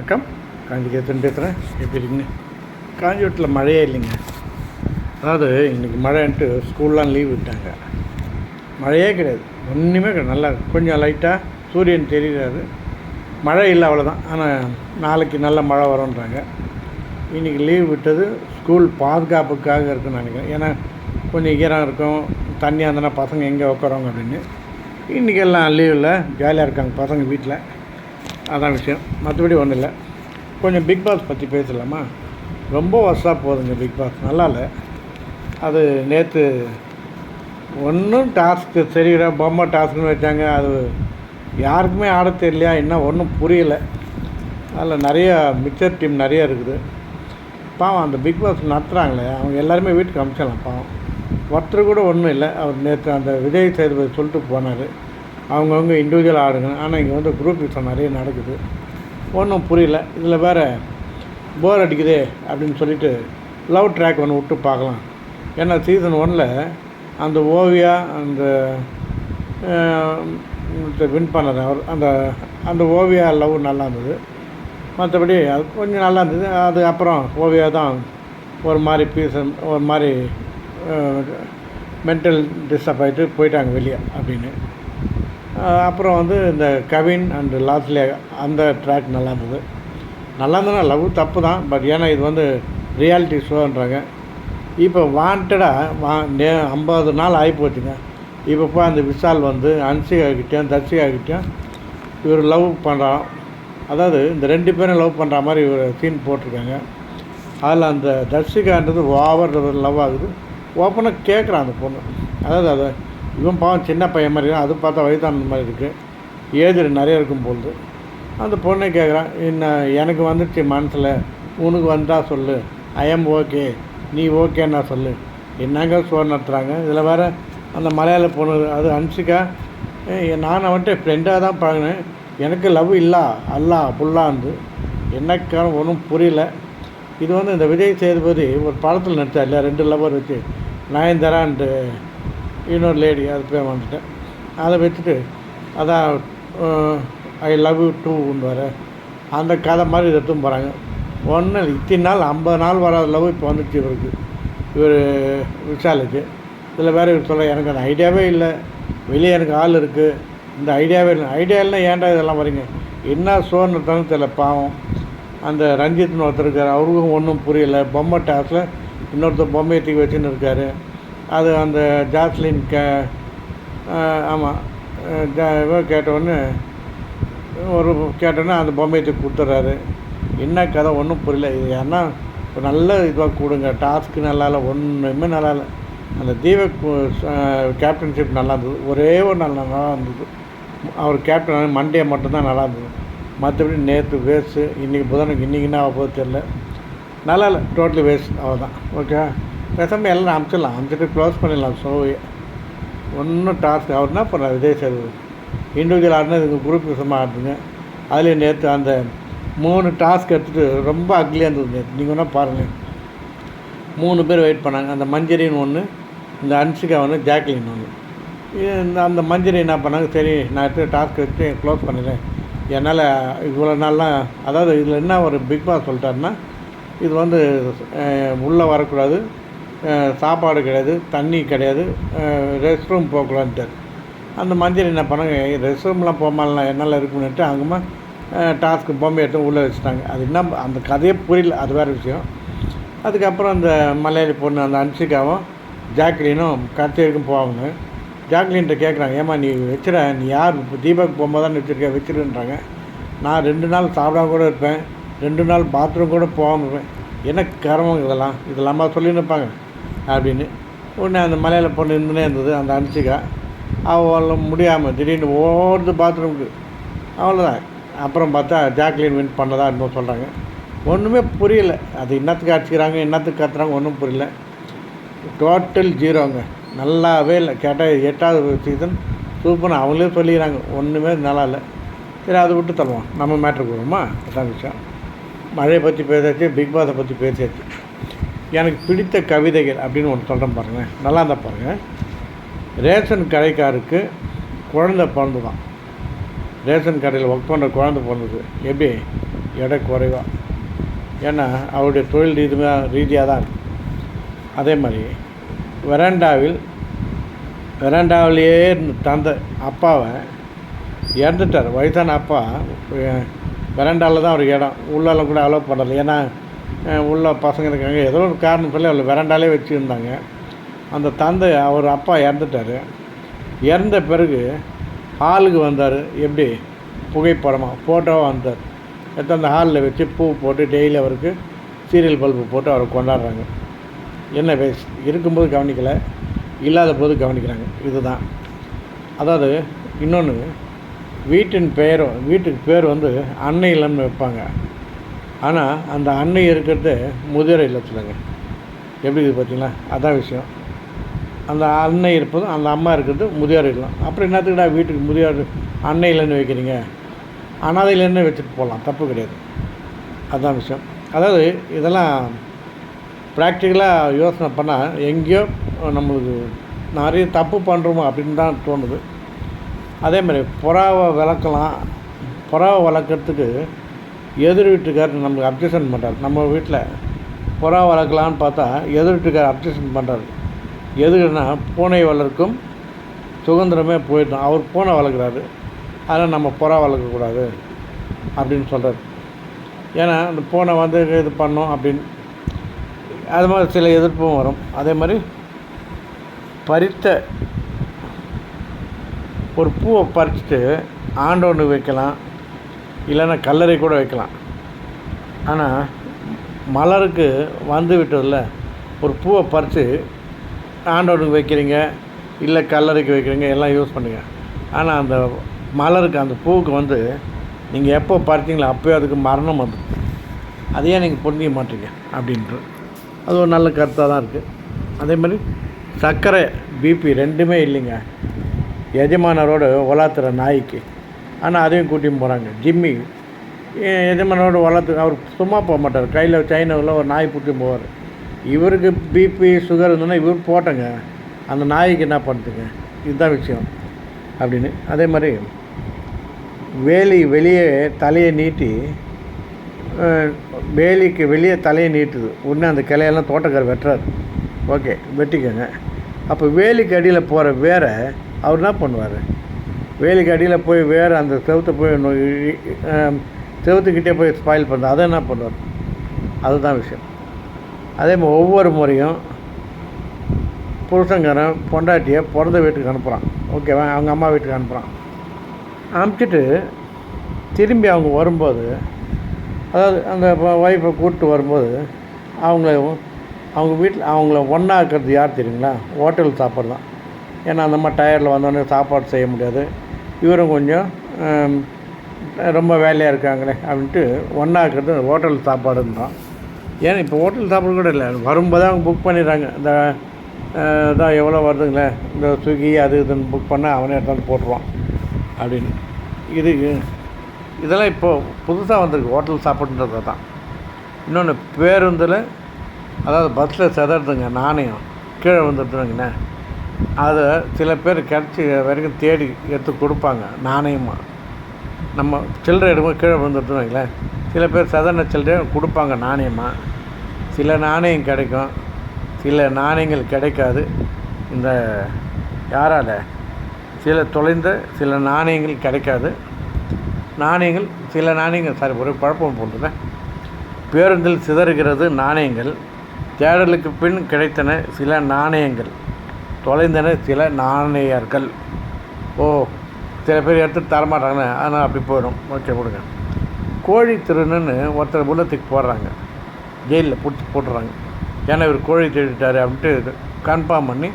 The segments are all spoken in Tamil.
வணக்கம். காஞ்சிகேத்தன் பேசுகிறேன் எப்படி இருக்கீங்க? காஞ்சிபுரத்தில் மழையே இல்லைங்க. அதாவது இன்றைக்கி மழைன்ட்டு ஸ்கூல்லாம் லீவ் விட்டாங்க. மழையே கிடையாது. ஒன்றுமே கிடையாது. நல்லா கொஞ்சம் லைட்டாக சூரியன் தெரியாது மழை இல்லை அவ்வளோதான் ஆனால் நாளைக்கு நல்ல மழை வரும்ன்றாங்க. இன்றைக்கி லீவ் விட்டது ஸ்கூல் பாதுகாப்புக்காக இருக்குன்னு நினைக்கிறேன். ஏன்னா கொஞ்சம் ஈரம் இருக்கும். தண்ணியாக இருந்தனா பசங்க எங்கே உட்காருவாங்க அப்படின்னு. இன்றைக்கி எல்லாம் லீவில் ஜாலியாக இருக்காங்க பசங்க வீட்டில். அதான் விஷயம். மற்றபடி ஒன்றும் இல்லை. கொஞ்சம் பிக் பாஸ் பற்றி பேசலாமா? ரொம்ப வருஷாக போகுதுங்க பிக் பாஸ் நல்லா இல்லை அது நேற்று ஒன்றும் டாஸ்க்கு தெரிகிற பொம்மை டாஸ்க்குன்னு வச்சாங்க. அது யாருக்குமே ஆட தெரியலையா? என்ன ஒன்றும் புரியல. அதில் நிறையா மிக்சர் டீம் நிறைய இருக்குது. பாவம் அந்த பிக் பாஸ் நடத்துகிறாங்களே அவங்க எல்லாருமே வீட்டுக்கு அமிச்சிடலாம் பாவம். ஒருத்தர் கூட ஒன்றும் இல்லை. அவர் நேற்று அந்த விஜய் சேதுபதி சொல்லிட்டு போனார். அவங்கவுங்க இண்டிவிஜுவல் ஆடுங்க ஆனால் இங்கே வந்து குரூப் யுத்தம் நிறைய நடக்குது. ஒன்றும் புரியல. இதில் வேறு போர் அடிக்குதே அப்படின்னு சொல்லிட்டு லவ் ட்ராக் ஒன்று விட்டு பார்க்கலாம். ஏன்னா சீசன் ஒனில் அந்த ஓவியா அந்த வின் பண்ணது அவர் அந்த அந்த ஓவியா லவ் நல்லா இருந்தது. மற்றபடி அது கொஞ்சம் நல்லா இருந்தது. அது அப்புறம் ஓவியா தான் ஒரு மாதிரி பீஸ் ஒரு மாதிரி மென்டல் டிஸ்டர்ப் ஆகிட்டு போயிட்டாங்க வெளியே அப்படின்னு. அப்புறம் வந்து இந்த கவின் அண்டு லாஸ்ட்லே அந்த ட்ராக் நல்லா இருந்தது. நல்லா இருந்ததுன்னா லவ் தப்பு தான் பட் ஏன்னா இது வந்து ரியாலிட்டி ஷோன்றாங்க இப்போ வாண்டடாக வா நே ஐம்பது நாள் ஆகி போச்சுங்க இப்போ போய் அந்த விஷால் வந்து அன்சிகா கிட்டேயும் தர்ஷிகா கிட்டேயும் இவர் லவ் பண்ணுறான் அதாவது இந்த ரெண்டு பேரும் லவ் பண்ணுற மாதிரி இவர் சீன் போட்டிருக்காங்க. அதில் அந்த தர்ஷிகான்றது ஓவர் லவ் ஆகுது. ஓப்பனாக கேட்குறான் அந்த பொண்ணு. அதாவது அதை இவன் பாவம் சின்ன பையன் மாதிரி தான் அது பார்த்தா வயதான மாதிரி இருக்குது ஏஜ் நிறைய இருக்கும் பொழுது அந்த பொண்ணை கேட்குறான் என்ன எனக்கு வந்துடுச்சு மனசில். உனக்கு வந்தால் சொல்லு. ஐஎம் ஓகே நீ ஓகேன்னா சொல்லு. என்னங்க ஷோ நடத்துகிறாங்க இதில் வேறு அந்த மலையாள பொண்ணு அது அன்சிகா. நான் அவன்கிட்ட ஃப்ரெண்டாக தான் பழகினேன். எனக்கு லவ் இல்லா அல்லா புல்லாந்து என்னக்கான ஒன்றும் புரியல. இது வந்து இந்த விஜய் சேதுபதி ஒரு படத்தில் நடித்தார் இல்லையா? ரெண்டு லவ்வர் வச்சு. நயன்தாரா அண்டு இன்னொரு லேடி அது பேர் வந்துட்டேன் அதை வச்சுட்டு அதான் ஐ லவ் யூ டூன்னு வர. அந்த கதை மாதிரி இதை போகிறாங்க ஒன்று இத்தனை நாள் ஐம்பது நாள் வராத லவ் இப்போ வந்துடுச்சு இவருக்கு. இவர் விஷாலுக்கு. இதில் வேறு இவர் சொல்ல எனக்கு அந்த ஐடியாவே இல்லை. வெளியே எனக்கு ஆள் இருக்குது இந்த ஐடியாவே இல்லை. ஐடியா இல்லைன்னா ஏன்டா இதெல்லாம் வரீங்க? என்ன ஷோன்னு தெரியல பாவம். அந்த ரஞ்சித்னு ஒருத்தர் இருக்கார். அவருக்கும் ஒன்றும் புரியலை. பொம்மை டாஸில் இன்னொருத்தர் பொம்மையை தூக்கி வச்சுன்னு இருக்கார். அது அந்த ஜாஸ்லின் கே ஆமாம் கேட்டவுடனே ஒரு கேட்டோன்னே அந்த பொம்மையை தூக்கி கொடுத்துட்றாரு என்ன கதை? ஒன்றும் புரியல. இது ஏன்னா ஒரு நல்ல இதுவாக கொடுங்க. டாஸ்க்கு நல்லா இல்லை ஒன்றுமே நல்லா இல்லை. அந்த தீபக் கேப்டன்ஷிப் நல்லா இருந்தது. ஒரே ஒரு நாள் நல்லா இருந்தது. அவர் கேப்டன் மண்டே மட்டும்தான் நல்லா இருந்தது. மற்றபடி நேற்று வேஸ்ட்டு இன்றைக்கி புதனுக்கு இன்றைக்கி என்ன ஆக போகுது தெரில நல்லா இல்லை டோட்டலி வேஸ்ட். அவ்வளோதான் ஓகே பேசாமல் எல்லாம் அமுச்சிடலாம் அமுச்சிட்டு க்ளோஸ் பண்ணிடலாம் ஷோவே ஒன்றும் டாஸ்க் அவர் என்ன பண்ணுறாரு விஜய் சேதுபதி இண்டிவிஜுவல் ஆடினா இதுக்கு குரூப் விஷயமாக ஆடுதுங்க அதில் நேற்று அந்த மூணு டாஸ்க் எடுத்துகிட்டு ரொம்ப அக்லியாக இருந்தது நேற்று நீங்கள் வேணால் பாருங்கள் மூணு பேர் வெயிட் பண்ணாங்க அந்த மஞ்சரின்னு ஒன்று இந்த அன்சிகா ஒன்று ஜாக்லின் ஒன்று இந்த அந்த மஞ்சரி என்ன பண்ணாங்க சரி நான் எடுத்து டாஸ்க் வச்சு க்ளோஸ் பண்ணிடுறேன் என்னால் இவ்வளோ நாள்லாம் அதாவது இதில் என்ன ஒரு பிக் பாஸ் சொல்லிட்டாருன்னா இது வந்து உள்ளே வரக்கூடாது சாப்பாடு கிடையாது தண்ணி கிடையாது ரெஸ்ட் ரூம் போகக்கூடாதுன்ட்டார் அந்த மஞ்சள் என்ன பண்ணாங்க ரெஸ்ட் ரூம்லாம் போமாலாம் என்னால் இருக்குன்னுட்டு அங்கேமா டாஸ்க்கு பொம்மை எடுத்து உள்ளே வச்சுட்டாங்க. அது என்ன அந்த கதையே புரியல அது வேறு விஷயம். அதுக்கப்புறம் அந்த மலையாளி பொண்ணு அந்த அன்சிகாவும் ஜாக்லினும் கடைசி போவாங்க. ஜாக்லின்ட்ட கேட்குறாங்க ஏமா நீ வச்சிட நீ யார்? இப்போ தீபக் போகும்போது தான் வச்சுருக்க வச்சுருன்றாங்க. நான் ரெண்டு நாள் சாப்பிடாம கூட இருப்பேன் ரெண்டு நாள் பாத்ரூம் கூட போகாமல் இருப்பேன். என்ன கர்மம் இதெல்லாம்? இதெல்லாமா சொல்லின்னு இருப்பாங்க. அப்படின்னு. உடனே அந்த மலையில் பொண்ணு இருந்துனே இருந்தது அந்த அனுச்சிக்கா. அவள் முடியாமல் திடீர்னு ஓடுது பாத்ரூமுக்கு. அவ்வளோதான் அப்புறம் பார்த்தா ஜாக்லின் வின் பண்ணதா இன்னும் சொல்கிறாங்க ஒன்றுமே புரியல. அது இன்னத்துக்கு அடிச்சுக்கிறாங்க என்னத்துக்கு கத்துறாங்க ஒன்றும் புரியல. டோட்டல் ஜீரோங்க நல்லாவே இல்லை. கேட்டால் எட்டாவது சீசன் சூப்பர்னு அவங்களே சொல்லிக்கிறாங்க. ஒன்றுமே நல்லா இல்லை. சரி அதை விட்டு தருவோம் நம்ம மேட்ருக்கு வருமா அதான் விஷயம். மழையை பற்றி பேசியாச்சு பிக் பாஸை பற்றி பேசியாச்சு. எனக்கு பிடித்த கவிதைகள் அப்படின்னு ஒன்று சொல்கிறேன் பாருங்கள் நல்லா இருந்தால் பாருங்கள் ரேஷன் கடைக்காருக்கு குழந்த பிறந்து தான். ரேஷன் கடையில் ஒர்க் பண்ணுற குழந்த பிறந்தது. எப்படி? எடை குறைவா. ஏன்னா அவருடைய தொழில் ரீதியாக ரீதியாக தான் இருக்குது அதே மாதிரி வெராண்டாவில் வெராண்டாவிலேயே இருந்த தந்தை அப்பாவை இறந்துட்டார். வயசான அப்பா வெராண்டாவில் தான் அவருக்கு இடம். உள்ளெல்லாம் கூட அலோவ் பண்ணலை. ஏன்னா உள்ள பசங்க இருக்காங்க. ஏதோ ஒரு காரணம் சொல்லி அவர் வச்சுருந்தாங்க. அந்த தந்தை அவர் அப்பா இறந்துட்டார். இறந்த பிறகு ஹாலுக்கு வந்தார். எப்படி? புகைப்படமாக ஃபோட்டோவாக வந்தார். எடுத்து அந்த ஹாலில் வச்சு பூ போட்டு டெய்லி அவருக்கு சீரியல் பல்பு போட்டு அவரை கொண்டாடுறாங்க. என்ன வயசு இருக்கும்போது கவனிக்கலை இல்லாத போது கவனிக்கிறாங்க. இதுதான். அதாவது இன்னொன்று வீட்டின் பெயரும் வீட்டுக்கு பேர் வந்து அன்னை இல்லம்னு வைப்பாங்க. ஆனால் அந்த அன்னை இருக்கிறது முதிரை இல்லத்துலங்க. எப்படி இது பார்த்தீங்களா? அதான் விஷயம். அந்த அன்னை இருப்பதும் அந்த அம்மா இருக்கிறது முதியோர் இல்லம். அப்புறம் என்னத்துக்குடா வீட்டுக்கு முதியோர் அன்னை இல்லைன்னு வைக்கிறீங்க? அனாதை வச்சுட்டு போகலாம். தப்பு கிடையாது. அதான் விஷயம். அதாவது இதெல்லாம் ப்ராக்டிக்கலாக யோசனை பண்ணால் எங்கேயோ நம்மளுக்கு நிறைய தப்பு பண்ணுறோமோ அப்படின்னு தான் தோணுது. அதே மாதிரி புறாவை வளர்க்கலாம். புறாவை வளர்க்குறதுக்கு எதிர் வீட்டுக்காரர் நமக்கு அப்ஜெக்ஷன் பண்ணுறாரு நம்ம வீட்டில் புறா வளர்க்கலான்னு பார்த்தா எதிர் வீட்டுக்காரர் அப்ஜெக்ஷன் பண்ணுறாரு எதுக்குன்னா பூனை வளர்க்கும் சுதந்திரமே போயிட்டோம் அவர் பூனை வளர்க்குறாரு. அதனால் நம்ம புறா வளர்க்கக்கூடாது அப்படின்னு சொல்கிறார் ஏன்னா அந்த பூனை வந்து இது பண்ணோம் அப்படின்னு. அது மாதிரி சில எதிர்ப்பும் வரும். அதே மாதிரி பறித்த ஒரு பூவை பறிச்சுட்டு ஆண்டோன்னு வைக்கலாம். இல்லைன்னா கல்லறை கூட வைக்கலாம். ஆனால் மலருக்கு வந்து விட்டதில் ஒரு பூவை பறித்து ஆண்டவனுக்கு வைக்கிறீங்க இல்லை கல்லறைக்கு வைக்கிறீங்க எல்லாம் யூஸ் பண்ணுங்கள் ஆனால் அந்த மலருக்கு அந்த பூவுக்கு வந்து நீங்கள் எப்போ பறித்தீங்களோ அப்போயே அதுக்கு மரணம் வந்து. அதையே நீங்கள் புரிஞ்சிக்க மாட்டீங்க அப்படின்ட்டு. அது ஒரு நல்ல கருத்தாக தான் இருக்குது அதே மாதிரி சர்க்கரை பிபி ரெண்டுமே இல்லைங்க. எஜமானரோட உலாத்துற நாய்க்கு. ஆனால் அதையும் கூட்டின்னு போகிறாங்க ஜிம்மி எ- வளர்த்து அவர் சும்மா போக மாட்டார். கையில் சைனாவில் ஒரு நாய் பிடிச்சி போவார். இவருக்கு பிபி சுகர் இருந்ததுன்னா இவர் போட்டங்க. அந்த நாய்க்கு என்ன பண்ணுதுங்க இதுதான் விஷயம். அப்படின்னு. அதே மாதிரி வேலி வெளியே தலையை நீட்டி வேலிக்கு வெளியே தலையை நீட்டுது. உடனே அந்த கிளையெல்லாம் தோட்டக்கார வெட்டுறாரு. ஓகே வெட்டிக்கோங்க. அப்போ வேலிக்கு அடியில் போகிற வேற அவர் என்ன பண்ணுவார்? வேலிக்கு அடியில் போய் வேறு அந்த செவத்தை போய் செவத்துக்கிட்டே செவுத்துக்கிட்டே போய் ஸ்பாயில் பண்ணுறது அதை என்ன பண்ணுவார்? அதுதான் விஷயம். அதே மாதிரி ஒவ்வொரு முறையும் புருஷங்காரன் பொண்டாட்டியை பிறந்த வீட்டுக்கு அனுப்புகிறான் ஓகேவா அவங்க அம்மா வீட்டுக்கு அனுப்புகிறான் அனுப்பிச்சிட்டு திரும்பி அவங்க வரும்போது அதாவது அந்த ஒய்ஃபை கூப்பிட்டு வரும்போது அவங்கள அவங்க வீட்டில் அவங்கள ஒன்றா இருக்கிறது யார் தெரியுங்களா? ஹோட்டல் சாப்பாடு தான் ஏன்னா அந்த மாதிரி டயரில் வந்தோடனே சாப்பாடு செய்ய முடியாது. இவரும் கொஞ்சம் ரொம்ப வேலையாக இருக்காங்களே அப்படின்ட்டு ஒன்றா இருக்கிறது ஹோட்டல் சாப்பாடுன்னு தான் ஏன்னா இப்போ ஹோட்டல் சாப்பாடு கூட இல்லை வரும்போது அவங்க புக் பண்ணிடுறாங்க. இந்த இதான் எவ்வளோ வருதுங்களே இந்த ஸ்விக்கி அது இதுன்னு புக் பண்ணால் அவனே எடுத்தாந்து போட்டுருவான் அப்படின்னு. இது இதெல்லாம் இப்போது புதுசாக வந்திருக்கு ஹோட்டல் சாப்பாடுன்றது தான் இன்னொன்று பேருந்தில் அதாவது பஸ்ஸில் செதறதுங்க நாணயம். கீழே வந்துடுதுங்கண்ணே அதை சில பேர் கிடச்சி வரைக்கும் தேடி எடுத்து கொடுப்பாங்க நாணயமாக நம்ம சில்லறை எடுக்கும்போது கீழே வந்துடுதுன்னு வைங்களேன். சில பேர் சதன சில்லறை கொடுப்பாங்க நாணயமாக சில நாணயம் கிடைக்கும் சில நாணயங்கள் கிடைக்காது. இந்த யாரால்? சில தொலைந்த சில நாணயங்கள் கிடைக்காது. நாணயங்கள் சில நாணயங்கள் சாரி ஒரு குழப்பம் போட்டுருந்தேன் பேருந்தில் சிதறுகிறது நாணயங்கள் தேடலுக்கு பின் கிடைத்தன சில நாணயங்கள். தொலைந்தன சில நாணயர்கள். ஓ சில பேர் எடுத்து தரமாட்டாங்கண்ணே அதனால் அப்படி போயிடும். ஓகே கொடுங்க கோழி திருன்னு ஒருத்தர் உள்ளத்துக்கு போடுறாங்க. ஜெயிலில் பிடிச்சி போட்டுறாங்க. ஏன்னா இவர் கோழி திருட்டார் அப்படின்ட்டு கன்ஃபார்ம் பண்ணி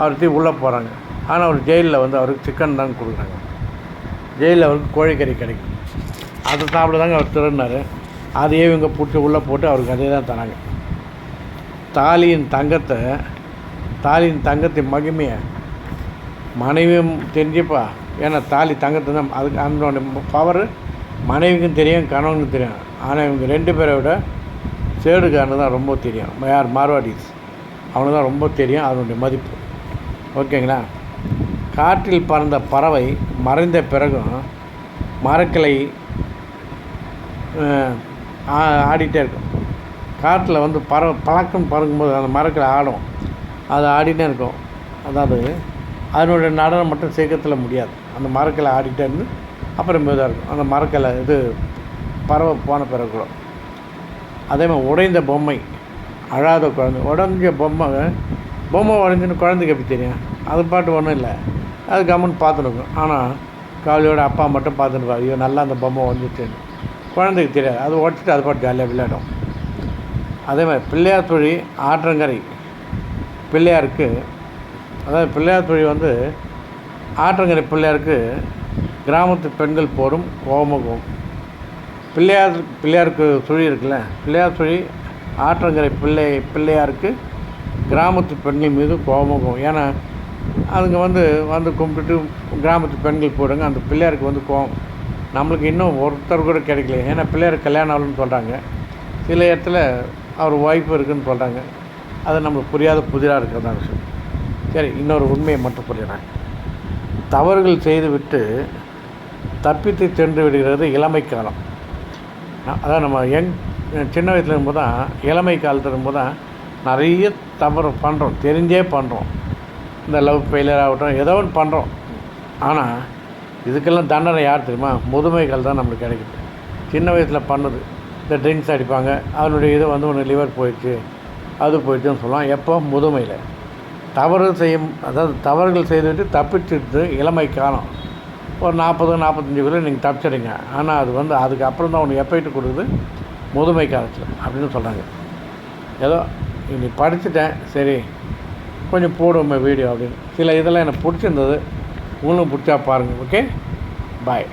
அவர் தீ உள்ளே போகிறாங்க ஆனால் அவர் ஜெயிலில் வந்து அவருக்கு சிக்கன் தான் கொடுக்குறாங்க. ஜெயிலில் அவருக்கு கோழிக்கறி கிடைக்கும். அதை சாப்பிட தாங்க அவர் திருடினார். அதையே இவங்க பிடிச்சி உள்ளே போட்டு அவருக்கு அதே தான் தராங்க. தாலியின் தங்கத்தை தாலியின் தங்கத்தின் மகிமையை மனைவியும் தெரிஞ்சுப்பா. ஏன்னா தாலி தங்கத்தை தான் அதுக்கு அதனோட பவர் மனைவிக்கும் தெரியும் கணவனுக்கும் தெரியும். ஆனால் இவங்க ரெண்டு பேரை விட சேடுக்காரனு தான் ரொம்ப தெரியும். யார்? மார்வாடிஸ். அவனுக்கு தான் ரொம்ப தெரியும் அதனுடைய மதிப்பு. ஓகேங்களா? காற்றில் பறந்த பறவை மறைந்த பிறகும் மரக்கிளை ஆடிட்டே இருக்கும். காட்டில் வந்து பற பழக்கம் பறக்கும்போது அந்த மரக்கிளை ஆடும். அது ஆடினே இருக்கும். அதாவது அதனுடைய நடனம் மட்டும் சீக்கிரத்தில் முடியாது. அந்த மரக்கலை ஆடிட்டே இருந்து அப்புறம் மெதுவாக இருக்கும். அந்த மரக்கலை இது பறவை போன பிறகு கூட. அதே மாதிரி உடைந்த பொம்மை அழாத குழந்தை உடஞ்ச பொம்மை பொம்மை உடஞ்சுன்னு குழந்தைக்கு எப்படி தெரியும்? அது பாட்டு ஒன்றும் இல்லை. அது கவர்மெண்ட் பார்த்துன்னு இருக்கும். ஆனால் காலையோட அப்பா மட்டும் பார்த்துருப்பா ஐயோ நல்லா அந்த பொம்மை உடஞ்சிச்சுன்னு குழந்தைக்கு தெரியாது. அது உடச்சிட்டு அது பாட்டு ஜாலியாக விளையாடும். அதே மாதிரி பிள்ளையார் தொழில் ஆற்றங்கரை பிள்ளையாருக்கு அதாவது பிள்ளையார் தொழில் வந்து ஆற்றங்கரை பிள்ளையாருக்கு கிராமத்து பெண்கள் போடும் கோமுகம். பிள்ளையார் பிள்ளையாருக்கு சுழி இருக்குல்ல பிள்ளையார் சுழி ஆற்றங்கரை பிள்ளை பிள்ளையாருக்கு கிராமத்து பெண்கள் மீது கோமுகம். ஏன்னா அதுங்க வந்து வந்து கும்பிட்டு கிராமத்து பெண்கள் போடுங்க அந்த பிள்ளையாருக்கு வந்து கோவம் நம்மளுக்கு இன்னும் ஒருத்தர் கூட கிடைக்கல. ஏன்னா பிள்ளையார் கல்யாணம் ஆகலன்னு சொல்கிறாங்க சில இடத்துல அவர் வாய்ப்பு இருக்குன்னு சொல்கிறாங்க அது நம்மளுக்கு புரியாத புதிராக இருக்கிறதா விஷயம் சரி இன்னொரு உண்மையை மட்டும் சொல்லிடுறேன் தவறுகள் செய்துவிட்டு தப்பித்து சென்று விடுகிறது இளமை காலம். அதான் நம்ம யங் சின்ன வயசுல இருக்கும்போது தான் இளமை காலத்தில் இருக்கும்போது தான் நிறைய தவறு பண்ணுறோம் தெரிஞ்சே பண்ணுறோம் இந்த லவ் ஃபெயிலியர் ஆகட்டும் ஏதோ ஒன்று பண்ணுறோம் ஆனால் இதுக்கெல்லாம் தண்டனை யார் தெரியுமா? முதுமைகள் தான் நம்மளுக்கு கிடைக்குது. சின்ன வயசில் பண்ணுது. இந்த ட்ரிங்க்ஸ் அடிப்பாங்க. அதனுடைய இது வந்து ஒன்று லிவர் போயிடுச்சு. அது போயிடுச்சுன்னு சொல்லலாம். எப்போ? முதுமையில். தவறு செய்யும் அதாவது தவறுகள் செய்துவிட்டு தப்பிச்சுட்டு இளமை காலம். ஒரு நாற்பது நாற்பத்தஞ்சுக்குள்ளே நீங்கள் தப்பிச்சிடுங்க. ஆனால் அது வந்து அதுக்கப்புறம் தான் ஒன்று எஃபெக்ட் கொடுக்குது முதுமை காலத்தில் அப்படின்னு சொல்கிறாங்க ஏதோ இனி படிச்சுட்டேன் சரி கொஞ்சம் போடுவோமே வீடியோ அப்படின்னு. சில இதெல்லாம் எனக்கு பிடிச்சிருந்தது. உங்களும் பிடிச்சா பாருங்கள் ஓகே பாய்